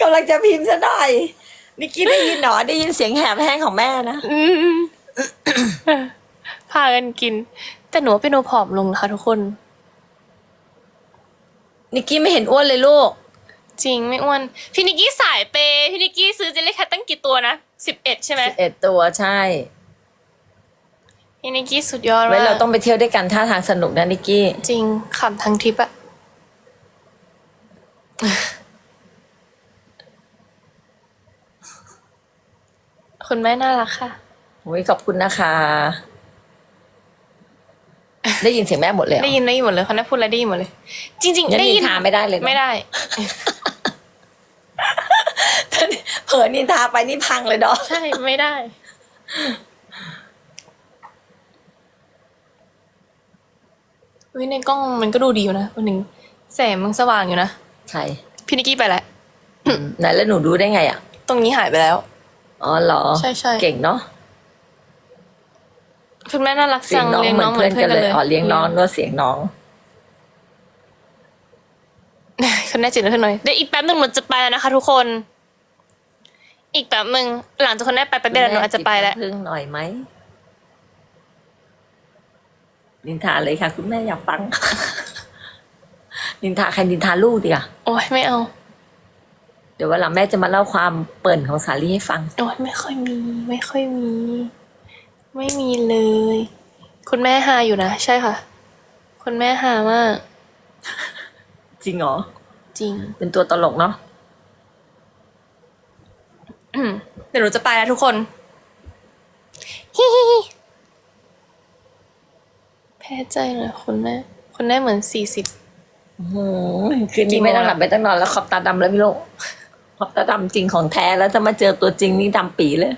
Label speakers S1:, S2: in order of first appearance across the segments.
S1: กำลังจะพิมพ์ซะหน่อยนิกกี้ได้ยินเหรอได้ยินเสียงแหบแห้งของแม่นะ
S2: อืมพากันกิน แต่หนูว่าเป็นโนผอมลงนะคะทุกคน
S1: นิกกี้ไม่เห็นอ้วนเลยลูก
S2: จริงไม่อ้วน พี่นิกกี้สายเปย์พี่นิกกี้ซื้อเจลลี่แคทตั้งกี่ตัวนะสิบเอ็ดใช่ไหม
S1: เอ็ดตัวใช่
S2: พี่นิกกี้สุดยอด
S1: ไว้
S2: มาก
S1: เราต้องไปเที่ยวด้วยกันท่าทางสนุกนะนิกกี้
S2: จริงขำทั้งทริปอะ คุณแม่น่ารักค่ะ
S1: โอ้ยขอบคุณนะคะ ได้ยินเสียงแม่หมดเลยเหรอ
S2: ได้ยินได้ยินหมดเลยเขาได้พูดอะไรได้ยินหมดเลย จริง
S1: ยั
S2: ๆได้
S1: นิ
S2: ยิน
S1: นทาไม่ได้เลยเนอะ
S2: ไม่ได้
S1: เผลอนินทาไปนี่พังเลยเนาะ
S2: ใช่ไม่ได้ วิในกล้องมันก็ดูดีอยู่นะวันหนึ่งแสงมันสว่างอยู่นะ
S1: ใช่
S2: พี่นิกกี้ไปแล้ว
S1: ไหนแล้วหนูดูได้ไงอะ
S2: ตรงนี้หายไปแล้ว
S1: อ๋อเหรอ
S2: ใช่ใช่
S1: เก่งเนาะ
S2: คุณแม่น่ารัก
S1: เสีย
S2: จั
S1: ง
S2: ง
S1: น้อง
S2: เลี้ยง
S1: เหมื
S2: น้
S1: อ
S2: อนงเหมื
S1: เพื่
S2: อ
S1: อนน
S2: เพื่
S1: กั
S2: อน
S1: น
S2: กัน
S1: เล
S2: เลยย
S1: อ๋อเลี้ยงน้องด้วยเสียงน้อง
S2: คุณแม่จิตขึ้นหน่อยเดี๋ยวอีกแป๊บหนึ่งหนูจะไปแล้วนะคะ ทุกคน อีกแป๊บหนึ่งหลังจากคุณแม่ไปแป๊บเดียวหนูอาจจะไปแล้ว
S1: จิบน้ำพึ่งหน่อยไหมนินทาเลยค่ะ คุณแม่อยากฟัง นินทาใครนินทาลูกดีอะ
S2: โอ้ยไม่เอา
S1: เดี๋ยววันหลังแม่จะมาเล่าความเปิ่นของสาลีให้ฟัง
S2: โอ้ยไม่ค่อยมี ไม่ค่อยมี ไม่มีเลย คุณแม่หาอยู่นะ ใช่ค่ะ คุณแม่หามาก
S1: จริงเหรอ
S2: จริง
S1: เป็นตัวตลกเนาะ
S2: อืมเดี๋ยวหนูจะไปแล้วทุกคนฮิฮิฮิแพ้ใจหน่อยคุณแม่คุณแม่เหมือนสี่สิบ
S1: อื้อหือคืนนี้ไม่ต้องหลับไปตั้งนอนแล้วขอบตาดำแล้วพี่ลูก ขอบตาดำจริงของแท้แล้วจะมาเจอตัวจริงนี่ดำปีเลย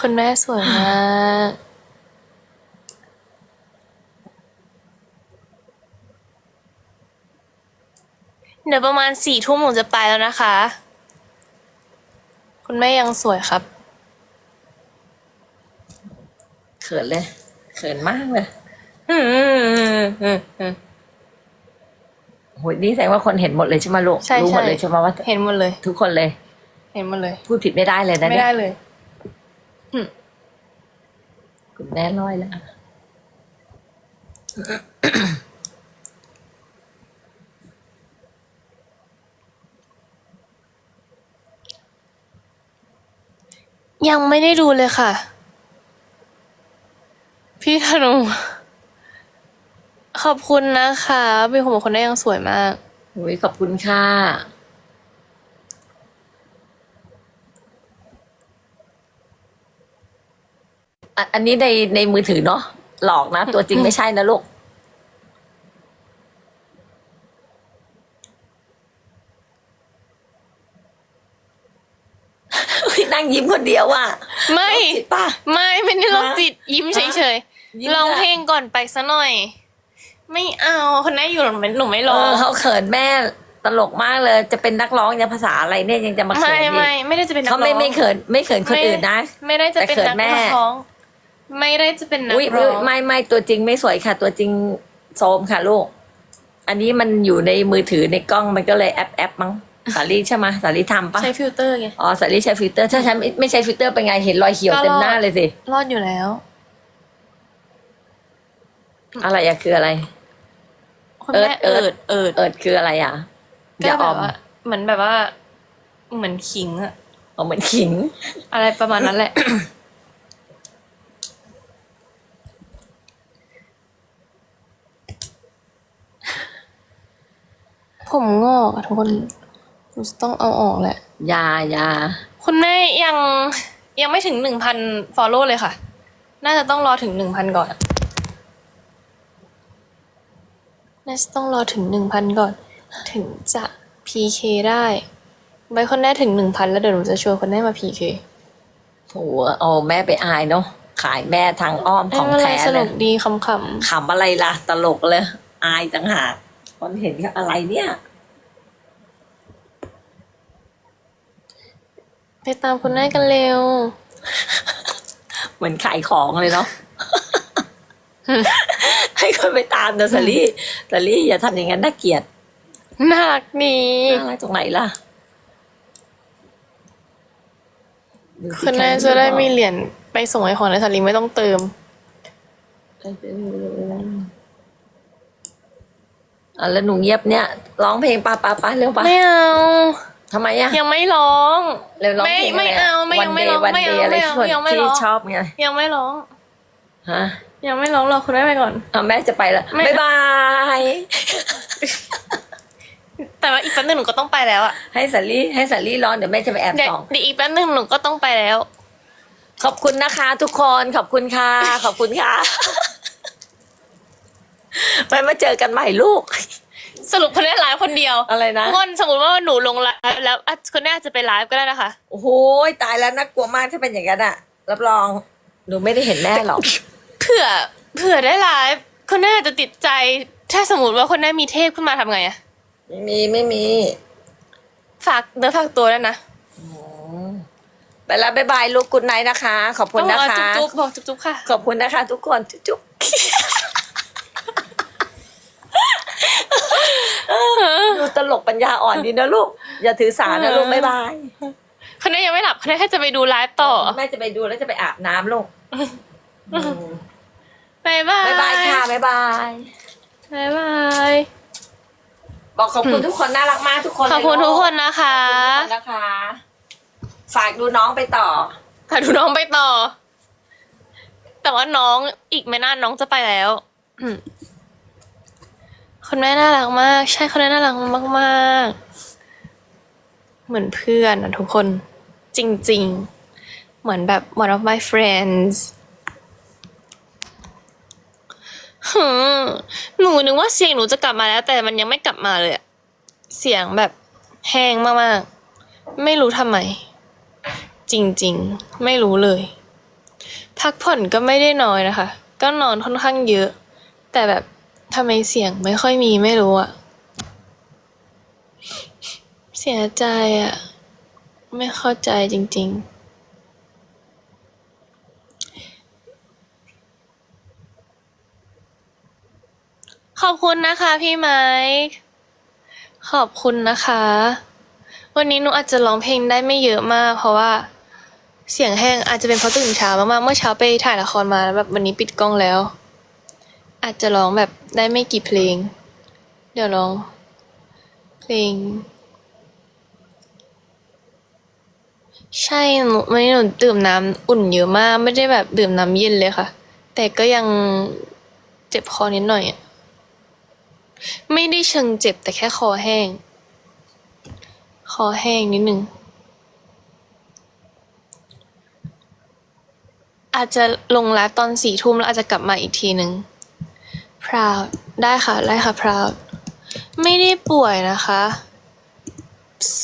S2: คุณแม่สวยมากเดี๋ยวประมาณสี่ทุ่มหนูจะไปแล้วนะคะ คุณแม่ยังสวยครับ
S1: เขินเลย เขินมากเลย
S2: อืมอืมอืมอืม
S1: โหนี่แสดงว่าคนเห็นหมดเลยใช่ไหมลูก
S2: ใช่
S1: รู้หมด
S2: ใช่
S1: เลยใช่ไหมว่า
S2: เห็นหมดเลย
S1: ทุกคนเลย
S2: เห็นหมดเลย
S1: พูดผิดไม่ได้เลยนะ
S2: ไม่
S1: เนี่
S2: ได้
S1: ย
S2: เลย
S1: คุณแม่ร้อยแล้ว
S2: ยังไม่ได้ดูเลยค่ะ พี่ธนู ขอบคุณนะคะเป็นคนบอกคนได้ยังสวยมาก
S1: โอ้ยขอบคุณค่ะอะ อันนี้ในในมือถือเนาะหลอกนะ ตัวจริงไม่ใช่นะลูกพี่นั่งยิ้มคนเดียวอะ
S2: ไม่
S1: จิตป่ะ
S2: ไม่ไม่ได้โรค
S1: ฮะ
S2: จิตยิ้มเฉย
S1: ยิ้ม
S2: ๆลอง
S1: อะ
S2: เพลงก่อนไปซะหน่อย ไม่เอาคนได้อยู่หนูไม่หนูไม่
S1: เอ
S2: ร้อ
S1: องเขาเขินแม่ตลกมากเลยจะเป็นนักร้องเนี่ยภาษาอะไรเนี่ยยังจะมาเขิ
S2: ไม่
S1: นอี
S2: ไม่
S1: ก
S2: ไม่ได้จะเป็นนัก
S1: เขา
S2: ร้อง
S1: ไม่ไม่เขินไม่เขินคนอื่นนะ
S2: ไม่ได้จะเป็น
S1: แต่เขิน
S2: นัก
S1: แม่
S2: ร้อง ไม่ได้จะเป็นนัก
S1: อุ้ย
S2: ร้
S1: อุ๊
S2: อยง
S1: ไม่ไม่ตัวจริงไม่สวยค่ะ ตัวจริงโซมค่ะลูก อันนี้มันอยู่ในมือถือในกล้องมันก็เลยแอปแอปมั้งสาลีใช่ไหมสาลีทำปะ
S2: ใช้ฟิลเตอร์ไง
S1: อ๋อสาลีใช้ฟิลเตอร์ถ้าฉันไม่ไม่ใช้ฟิลเตอร์เป็นไงเห็นรอยเขียว
S2: ก็
S1: เต็ม
S2: รอด
S1: หน้าเลยสิ
S2: รอดอยู่แล้ว
S1: อะไรอะคืออะไร
S2: คุณ
S1: เอิร์
S2: แม่
S1: ธเอิ
S2: เอิ
S1: ร์
S2: ด
S1: ธ
S2: เอิด
S1: เอิดคืออะไรอะอ
S2: ก็
S1: ย่า
S2: แบ
S1: ออบม
S2: ว่าเหมือนแบบว่า เหมือนขิงอะ
S1: อ๋อเหมือนขิง
S2: อะไรประมาณนั้นแหละ ผมงอกอะทุกคนหนูจะต้องเอาออกแหละ
S1: ยายา
S2: คุณแม่ยังยังไม่ถึงหนึ่งพันฟอลโล่เลยค่ะ น่าจะต้องรอถึงหนึ่งพันก่อน น่าจะต้องรอถึงหนึ่งพันก่อน ถึงจะ PK ได้ไว้คนแน่ถึงหนึ่งพันแล้วเดี๋ยวหนูจะชวนคนแน่มา PK
S1: โหเอาแม่ไปอายเนาะขายแม่ทางอ้อมของ
S2: ไม่เป็นไร
S1: แท้
S2: ส
S1: เล
S2: นุ
S1: ย
S2: กดีขำ
S1: ขำอะไรล่ะ ตลกเลย อายต่างหากคนเห็นก็อะไรเนี่ย
S2: ๆไปตามคนแน่กันเร็ว
S1: เหมือนขายของเลยเนาะ ให้คนไปตามนะสาลี่สาลี่อย่าทำอย่างนั้นน่าเกลียด
S2: น่ารักดี
S1: น่ารักตรงไหนล่ะดูสิ
S2: คุณแม่จะได้มีเหรียญไปส่งไอของในสลิงไม่ต้องเติม
S1: อะแล้วหนูเงียบเนี่ยร้องเพลงปาปาปาเร็วปะ
S2: ไม่เอา
S1: ทำไมอะ
S2: ยังไม่ร้อง
S1: เร็วร้อง
S2: ไม่
S1: เพลง
S2: ไม่เอาไม่ยังไม่ร้อง
S1: วัน
S2: ไม่
S1: เด
S2: เอา
S1: ย์อะไร
S2: ไม่เอา
S1: ที่
S2: ยังไม่
S1: ที่
S2: ร้อง
S1: ชอบไง
S2: ยังไม่ร้อง
S1: ฮะ
S2: ยังไม่ร้องรอคุณแม่ไปก่อน
S1: อะแม่จะไปแล้ว
S2: ไม่
S1: บ๊ายบาย
S2: แต่ว่าอีกแป๊บนึงหนูก็ต้องไปแล้วอะ
S1: ให้สาลี่ให้สาลี่ร้องเดี๋ยวแม่จะไปแอบ
S2: เดี๋ยว
S1: ส่อง
S2: เดี๋ยวอีกแป๊บนึงหนูก็ต้องไปแล้ว
S1: ขอบคุณนะคะ ทุกคนขอบคุณค่ะ ขอบคุณค่ะไปมาเจอกันใหม่ลูก
S2: สรุปคุณแม่ไลฟ์คนเดียว
S1: อะไรนะ
S2: ทุกคนสมมติว่าหนูลงไลฟ์แล้วอะคุณแม่อาจจะไปไลฟ์ก็ได้นะคะ
S1: โอ้โหตายแล้วน่ากลัวมากถ้าเป็นอย่างนั้นอะรับรอง หนูไม่ได้เห็นแม่หรอก
S2: เผื่อ เผื่อได้ไลฟ์คุณแม่อาจจะติดใจ ถ้าสมมติว่าคุณแม่มีเทพขึ้นมาทำไงอะ
S1: ไม่มีไม่มี
S2: ฝากเนื้อฝากตัวด้วยนะ
S1: ไปแล้วบ๊ายบายลูกกุณไนนะคะ ขอบคุณ
S2: ต้อง
S1: นะ
S2: บอก
S1: คะ
S2: จุ๊บๆบอกจุ๊บๆค่ะ
S1: ขอบคุณนะคะ ทุกคนจุ๊บๆดูตลกปัญญาอ่อนดีนะลูก อย่าถือสานะลูกบ๊ายบาย
S2: คุณแม่ยังไม่หลับคุณแม่แค่จะไปดูไลฟ์ต่อ
S1: แม่จะไปดูแล้วจะไปอาบน้ำลูก
S2: บายบาย
S1: บ๊ายบายค่ะบ๊ายบาย
S2: บายบาย
S1: บอกขอบคุณทุกคนน่ารักมากทุกคน
S2: ขอบคุณ
S1: เลย
S2: ทุก
S1: ลู
S2: คนนะคะ
S1: ขอบคุณทุกคนนะคะ ฝากดูน้องไปต่อ
S2: ค่ะดูน้องไปต่อ แต่ว่าน้องอีกไม่นานน้องจะไปแล้วอืมคุณแม่น่ารักมาก ใช่คุณแม่น่ารักมากๆ เหมือนเพื่อนนะทุกคนจริง ๆ เหมือนแบบ one of my friends หืมหนูนึกว่าเสียงหนูจะกลับมาแล้ว แต่มันยังไม่กลับมาเลยอะเสียงแบบแห้งมากๆ ไม่รู้ทำไม จริงๆ ไม่รู้เลย พักผ่อนก็ไม่ได้น้อยนะคะ ก็นอนค่อนข้างเยอะ แต่แบบทำไมเสียงไม่ค่อยมีไม่รู้อะเสียใจอะไม่เข้าใจจริง ๆ ขอบคุณนะคะพี่ไม้ขอบคุณนะคะ วันนี้หนูอาจจะร้องเพลงได้ไม่เยอะมาก เพราะว่าเสียงแห้งอาจจะเป็นเพราะตื่นเช้ามากๆเมื่อเช้าไปถ่ายละครมาแล้วแบบวันนี้ปิดกล้องแล้ว อาจจะร้องแบบได้ไม่กี่เพลง เดี๋ยวร้อง เพลง ใช่หนูวันนี้หนูดื่มน้ำอุ่นเยอะมาก ไม่ได้แบบดื่มน้ำเย็นเลยค่ะ แต่ก็ยังเจ็บคอนิดหน่อยอะ ไม่ได้เชิงเจ็บแต่แค่คอแห้ง คอแห้งนิดนึง อาจจะลงไลฟ์ตอนสี่ทุ่มแล้วอาจจะกลับมาอีกทีหนึ่ง proud ได้ค่ะ ได้ค่ะ proud ไม่ได้ป่วยนะคะ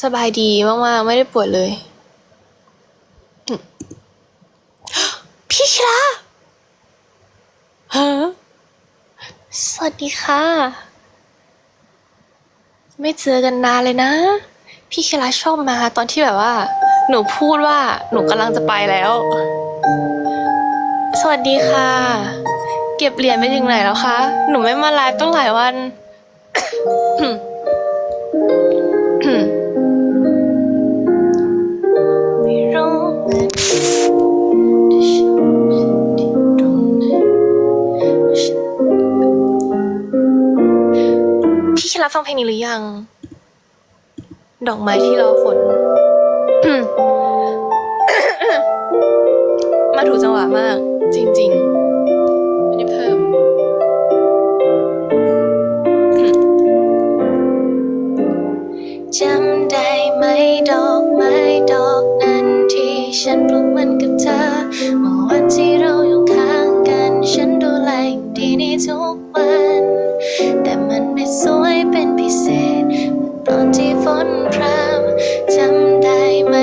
S2: สบายดีมาก ๆ ไม่ได้ป่วยเลย พี่คิระฮะสวัสดีค่ะ ไม่เจอกันนานเลยนะ พี่เคิระชอบมาตอนที่แบบว่า หนูพูดว่าหนูกำลังจะไปแล้ว สวัสดีค่ะ เก็บเหรียญไปถึงไหนแล้วคะ หนูไม่มาไลฟ์ตั้งหลายวัน พี่คิดรับฟังเพลงนี้หรือยัง ดอกไม้ที่รอฝน มาถูกจังหวะมาก จริงๆไม่ได้เพิ่ม จำได้ไหมดอกไม้ดอกนั้นที่ฉันปลูกมันกับเธอเมื่อวันที่ ฝนพรำจำได้ไหม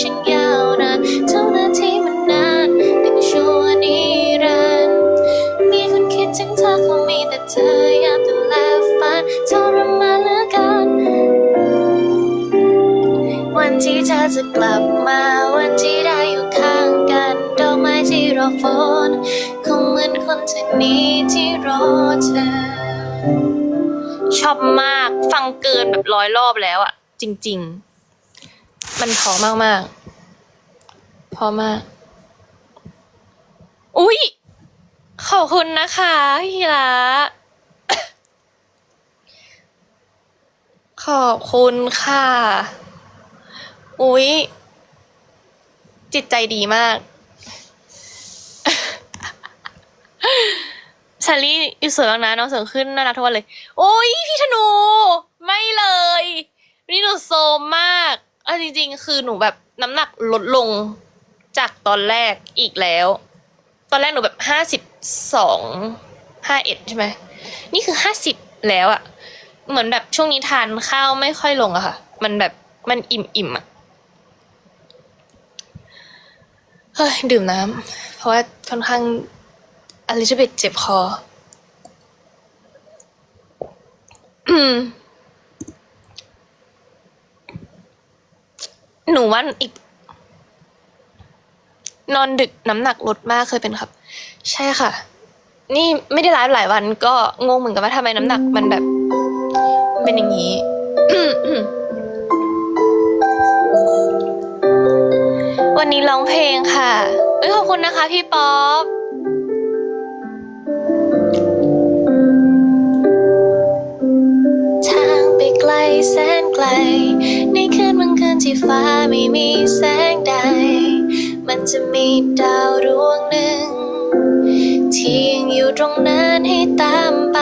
S2: ช่างยาวนานเท่านาทีมันนานเป็นชั่วนิรันดร์มีคนคิดถึงเธอคงมีแต่เธอยามดูแลฝันทรมานเหลือเกินวันที่เธอจะกลับมาวันที่ได้อยู่ข้างกันดอกไม้ที่รอฝนคงเหมือนคนที่นี้ที่รอเธอ
S3: ชอบมาก ฟังเกินแบบร้อยรอบแล้วอะ จริง ๆ มันพอมากมากๆพอมาก อุ๊ยขอบคุณนะคะพี่ระขอบคุณค่ะ อุ๊ยจิตใจดีมากซารี่อยู่สวยมากนะน้องเสริมขึ้นน่ารักทุกวันเลย โอ้ยพี่ธนู ไม่เลย นี่หนูโซมมากอะจริง ๆ คือหนูแบบน้ำหนักลดลงจากตอนแรกอีกแล้ว ตอนแรกหนูแบบห้าสิบสองห้าเอ็ดใช่ไหม นี่คือห้าสิบแล้วอะเหมือนแบบช่วงนี้ทานข้าวไม่ค่อยลงอะค่ะ มันแบบมันอิ่มอิ่มอะเฮ้ย ดื่มน้ำ เพราะว่าค่อนข้างอลิซาเบธเจ็บคอ อืม หนูว่าอีก นอนดึกน้ำหนักลดมากเคยเป็นครับ ใช่ค่ะ นี่ไม่ได้ไลฟ์หลายวัน ก็งงเหมือนกันว่าทำไมน้ำหนักมันแบบ เป็นอย่างนี้วันนี้ร้องเพลงค่ะเอ้ยขอบคุณนะคะพี่ป๊อป
S2: ที่ฟ้าไม่มีแสงใด มันจะมีดาวดวงหนึ่ง ที่ยังอยู่ตรงนั้นให้ตามไป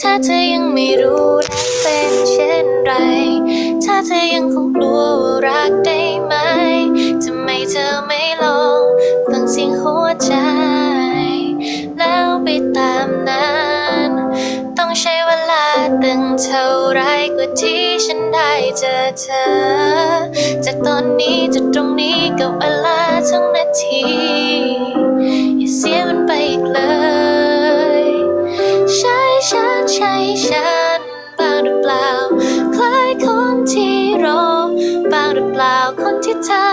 S2: ถ้าเธอยังไม่รู้รักเป็นเช่นไร ถ้าเธอยังคงกลัวว่ารักได้ไหมทำไมเธอไม่ลองฟังเสียงหัวใจ แล้วไปตามนั้น ต้องใช้เวลาตั้งเท่าไรกว่าที่ฉัน ได้เจอเธอ จากตอนนี้จากตรงนี้กับเวลาทั้งนาที อย่าเสียมันไปอีกเลย ใช่ฉันใช่ฉันบ้างหรือเปล่า คล้ายคนที่รอบ้างหรือเปล่าคนที่เธอ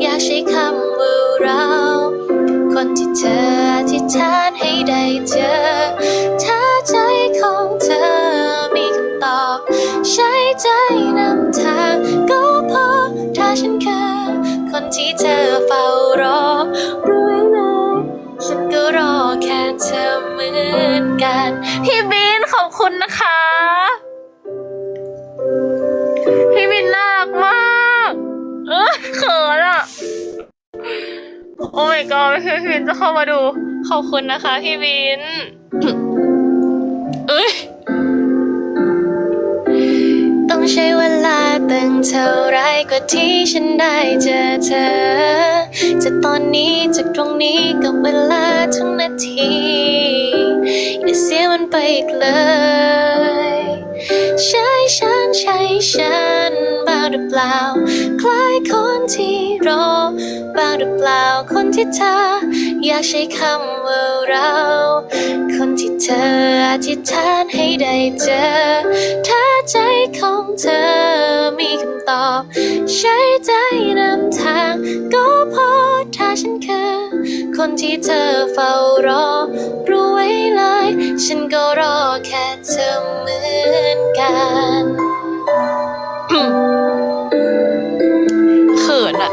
S2: อยากใช้คำว่าเรา คนที่เธออธิษฐานให้ได้เจอ นำทางก็พอถ้าฉันคือคนที่เธอเฝ้ารอรู้ไว้เลยฉันก็รอแค่เธอเหมือนกัน
S3: พี่บินขอบคุณนะคะ พี่บินน่ารักมากเออเขินอะ โอ้ my god พี่บินจะเข้ามาดู ขอบคุณนะคะ พี่บินเอ้ย
S2: ใช้เวลาตั้งเท่าไรกว่าที่ฉันได้เจอเธอจากตอนนี้จากตรงนี้กับเวลาทุกนาที อย่าเสียมันไปอีกเลย ใช่ฉันใช่ฉันบ้างหรือเปล่า คล้ายคนที่รอบ้างหรือเปล่าคนที่เธออยากใช้คำ ว่าเรา คนที่เธออธิษฐานให้ได้เจอ ถ้าใจของเธอมีคำตอบ ใช้ใจนำทาง ก็พอถ้าฉันคือคนที่เธอเฝ้ารอ รู้ไว้เลย ฉันก็รอแค่เธอเหมือนกัน
S3: เขินอะ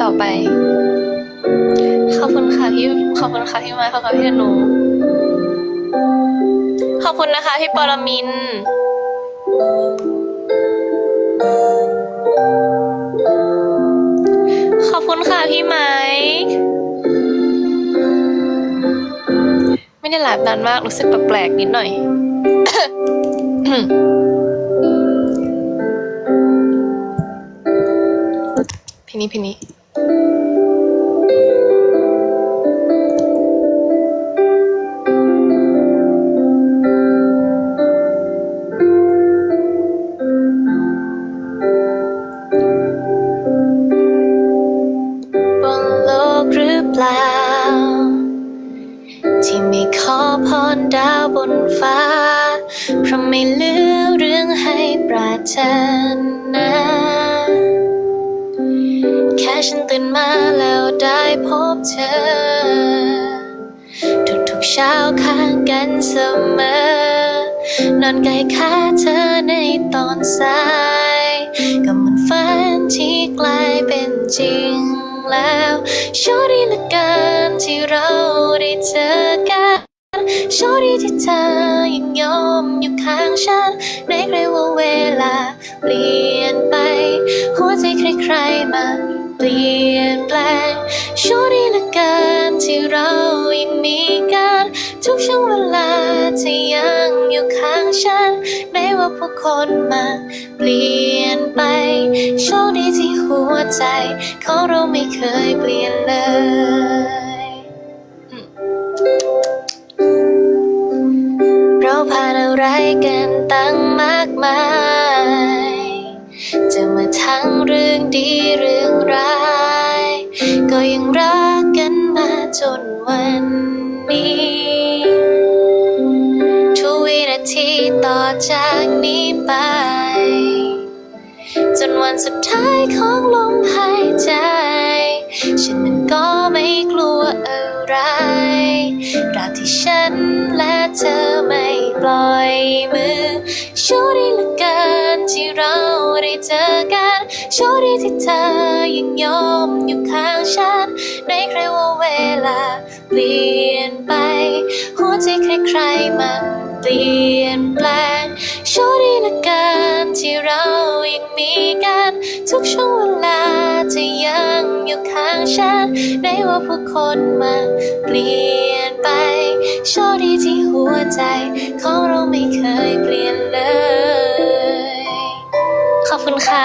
S3: ต่อไป ขอบคุณค่ะพี่ขอบคุณค่ะพี่ไม้ขอบคุณพี่ธนู ขอบคุณนะคะพี่ปรมินขอบคุณค่ะพี่ไม้ไม่ได้ไลฟ์นานมากรู้สึกแปลกๆนิดหน่อยเพลงนี้เพลงนี้ ล่า ที่
S2: ไม่ขอพรดาวบนฟ้า เพราะไม่เหลือเรื่องให้ปราชนา แค่ฉันตื่นมาแล้วได้พบเธอ ทุกๆเช้าข้างกันเสมอนอนใกล้ข้าเธอในตอนสาย ก็เหมือนฝันที่กลายเป็นจริง แล้วโชคดีเหลือเกินที่เราได้เจอกันโชคดีที่เธอยังยอมอยู่ข้างฉันในใครว่าเวลาเปลี่ยนไป หัวใจใครๆมาเปลี่ยนแปลงโชคดีเหลือเกินที่เรายังมีกัน ทุกช่วงเวลาเธอยัง อยู่ข้างฉันไม่ว่าผู้คนมาเปลี่ยนไป โชคดีที่หัวใจของเราไม่เคยเปลี่ยนเลยเราผ่านอะไรกันตั้งมากมาย จะมาทั้งเรื่องดีเรื่องร้าย ก็ยังรักกันมาจนวันนี้ ต่อจากนี้ไป จนวันสุดท้ายของลมหายใจ ฉันนั้นก็ไม่กลัวอะไรตราบที่ฉันและเธอไม่ปล่อยมือโชคดีเหลือเกินที่เราได้เจอกันโชคดีที่เธอยังยอมอยู่ข้างฉันในใครว่าเวลาเปลี่ยนไป หัวใจใครๆมา เปลี่ยนแปลงโชคดีลือเกินที่เรายังมีกัน ทุกช่วงเวลาจะยังอยู่ข้างฉันไม่ว่าผู้คนมาเปลี่ยนไปโชคดีที่หัวใจ ของเราไม่เคยเปลี่ยนเลย ขอบคุณค่ะ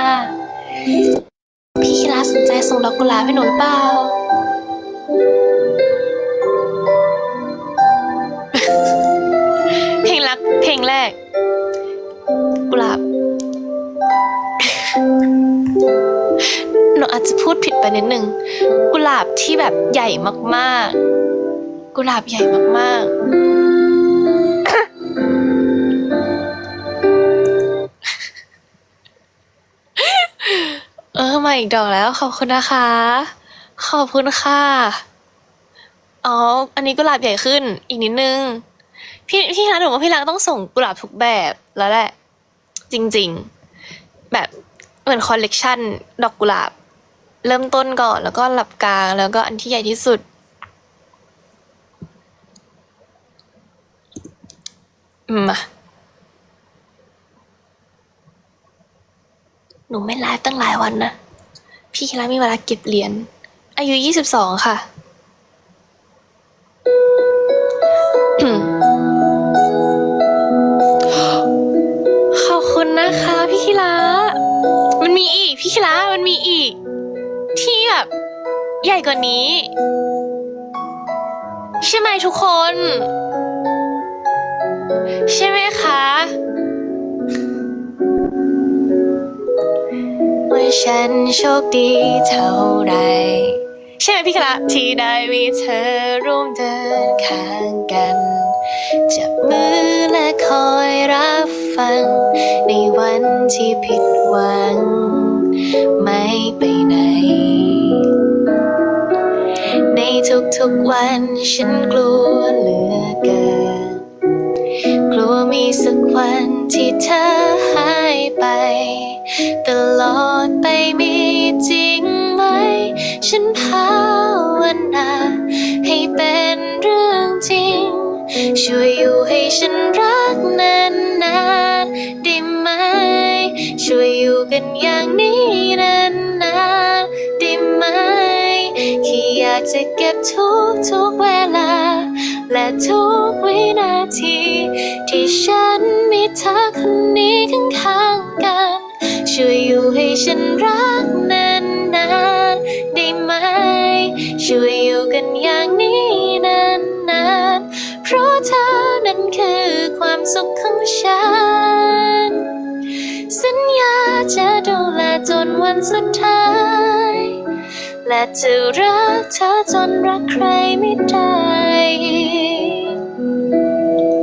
S2: พี่คิราสนใจส่งดอกกุหลาบให้หนูหรือเปล่า
S3: รักเพลงแรก กุหลาบหนูอาจจะพูดผิดไปนิดนึง กุหลาบที่แบบใหญ่มากๆ กุหลาบใหญ่มากๆ เออมาอีกดอกแล้วขอบคุณนะคะ ขอบคุณค่ะ อ๋อ อันนี้กุหลาบใหญ่ขึ้นอีกนิดนึง พี่พี่รักหนูว่าพี่รักต้องส่งกุหลาบทุกแบบแล้วแหละ จริง ๆ แบบเหมือนคอลเลกชันดอกกุหลาบ เริ่มต้นก่อนแล้วก็หลับกลางแล้วก็อันที่ใหญ่ที่สุดอืมาหนูไม่ไลฟ์ตั้งหลายวันนะ พี่คิดว่ามีเวลาเก็บเหรียญอายุยี่สิบสองค่ะ อีก พี่คิระมันมีอีกที่แบบใหญ่กว่านี้ ใช่ไหมทุกคน ใช่ไหมคะ
S2: ว่าฉันโชคดีเท่าไร
S3: ใช่ไหมพี่คิระที่ได้มีเธอ
S2: ร่วมเดินข้างกันจับมือและคอยรับฟัง ในวันที่ผิดหวัง กวันฉันกลัวเหลือเกิน กลัวมีสักวันที่เธอหายไป ตลอดไปมีจริงไหม ฉันภาวนาให้เป็นเรื่องจริง ช่วยอยู่ให้ฉันรักนานๆได้ไหม ช่วยอยู่กันอย่างนี้ากจะเก็บทุกทุกเวลา และทุกวินาที ที่ฉันมีเธอคนนี้ข้างๆกัน ช่วยอยู่ให้ฉันรักนานนานๆได้ไหม ช่วยอยู่กันอย่างนี้นานนานๆ เพราะเธอนั้นคือความสุขของฉัน สัญญาจะดูแลจนวันสุดท้าย และจะรักเธอจนรักใครไม่ได้